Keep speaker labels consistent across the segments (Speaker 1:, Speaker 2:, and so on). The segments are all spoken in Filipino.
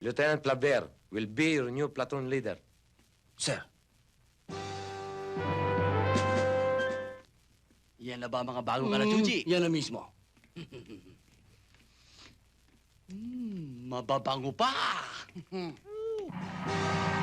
Speaker 1: Lieutenant Plaver will be your new platoon leader.
Speaker 2: Sir. Yan na ba mga bagong kalachuchi? Yan na mismo. mm, mababango pa.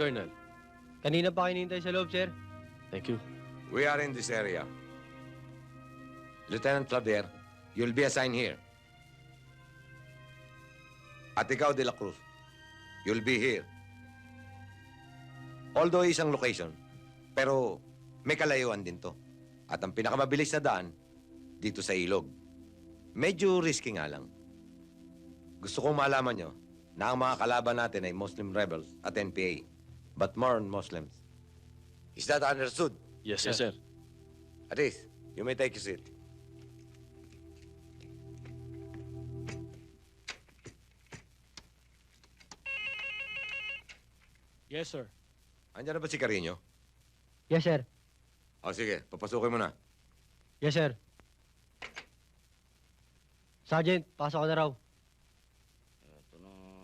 Speaker 3: Colonel.
Speaker 4: Kanina pa kinintay sa loob, sir.
Speaker 3: Thank you.
Speaker 1: We are in this area. Lieutenant Plaver, you'll be assigned here. At ikaw, De La Cruz, you'll be here. Although isang location, pero may kalayuan din to. At ang pinakamabilis na daan, dito sa ilog. Medyo risky nga lang. Gusto kong malaman nyo na ang mga kalaban natin ay Muslim rebels at NPA. But more on Muslims. Is that understood?
Speaker 3: Yes, sir. Yes, sir.
Speaker 1: Aris, you may take your seat.
Speaker 3: Yes, sir.
Speaker 1: Andiyan na ba si Carino?
Speaker 4: Yes, sir.
Speaker 1: O sige, papasukin mo na.
Speaker 4: Yes, sir. Sergeant, pasok ka na raw.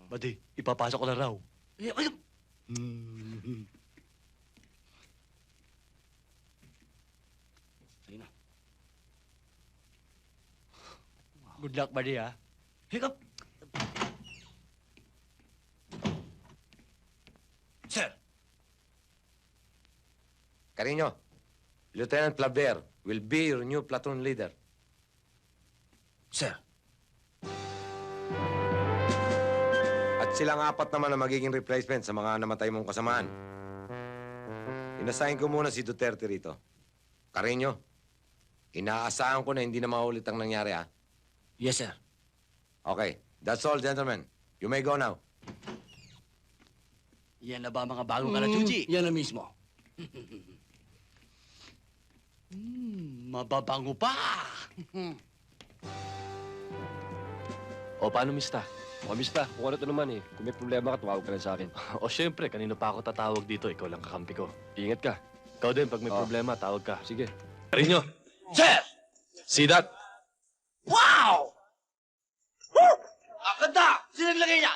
Speaker 2: Badi, ipapasok ko na raw. Ay, ay, Hmm. Sige na. Good luck, buddy, ha? Hiccup! Sir!
Speaker 1: Carino, Lieutenant Plaver will be your new platoon leader.
Speaker 2: Sir!
Speaker 1: Silang apat naman ang magiging replacement sa mga namatay mong kasamaan. Inassign ko muna si Duterte rito. Carino, inaasahan ko na hindi na maulit ang nangyari, ha?
Speaker 2: Yes, sir.
Speaker 1: Okay, that's all, gentlemen. You may go now.
Speaker 2: Yan na ba mga bagong kalachuchi? Yan na mismo. mm, mababango pa.
Speaker 3: O, paano, mista? O, mista, kung ano to naman eh. Kung may problema ka, tumawag ka lang sa akin. o, syempre, kanino pa ako tatawag dito? Ikaw lang kakampi ko. Ingat ka. Ikaw din, pag may
Speaker 1: Oh.
Speaker 3: problema, tawag ka. Sige. Rinyo,
Speaker 2: Sir!
Speaker 3: see that?
Speaker 2: Wow! Ang ganda! Sino naglagay niya?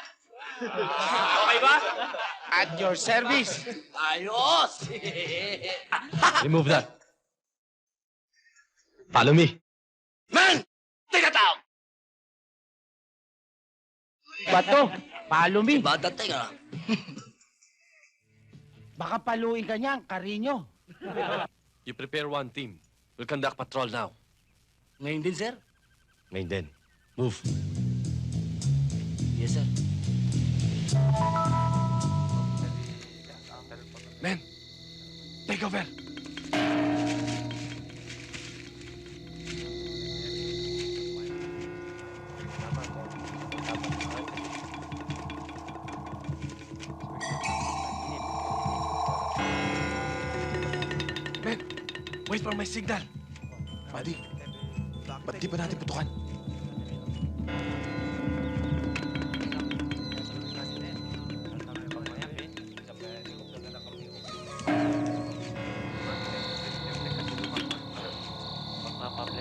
Speaker 2: okay ba?
Speaker 5: At your service.
Speaker 2: Ayos!
Speaker 3: Remove that. Follow me.
Speaker 2: Man! Tao!
Speaker 5: Bato, palo mi.
Speaker 2: Iba dating ah.
Speaker 5: Baka paluin ka niyan, Carino.
Speaker 3: You prepare one team. We'll conduct patrol now.
Speaker 2: Ngayon din, sir?
Speaker 3: Ngayon din. Move.
Speaker 2: Yes, sir.
Speaker 3: Men, take over. Wait for my signal.
Speaker 6: Buddy, ba't di ba natin putukan?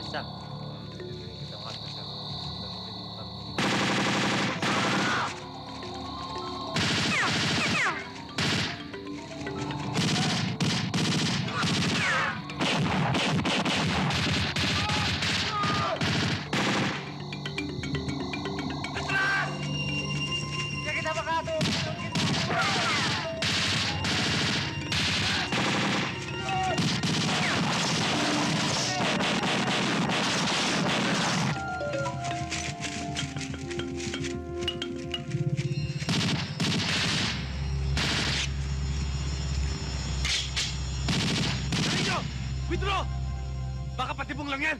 Speaker 3: Carino! Baka patibong lang yan!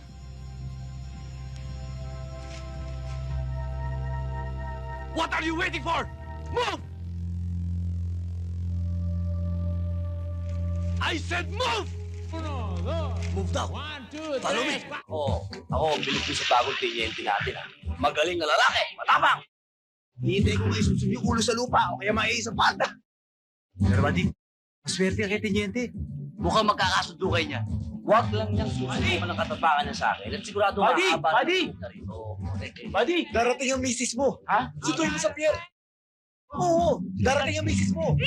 Speaker 3: What are you waiting for? Move! I said move!
Speaker 2: Move daw. Follow me. Oo. Ako, bilib ko sa bagong tinyente natin ah. Magaling na lalaki. Matapang.
Speaker 6: Hihintay ko kayo yung ulo sa lupa o kaya maii sa pata.
Speaker 2: Pero buddy, maswerte ka kay Teniente. Mukhang magkakasundo kayo niya. Huwag lang niyang susubukan ng katapakan niya sa akin. At sigurado
Speaker 5: Buddy!
Speaker 2: makakabati
Speaker 5: Buddy!
Speaker 2: na rito.
Speaker 5: Buddy!
Speaker 7: Darating ang misis mo.
Speaker 5: Ha?
Speaker 7: Sunduin mo sa pier. Oo, darating ang misis mo.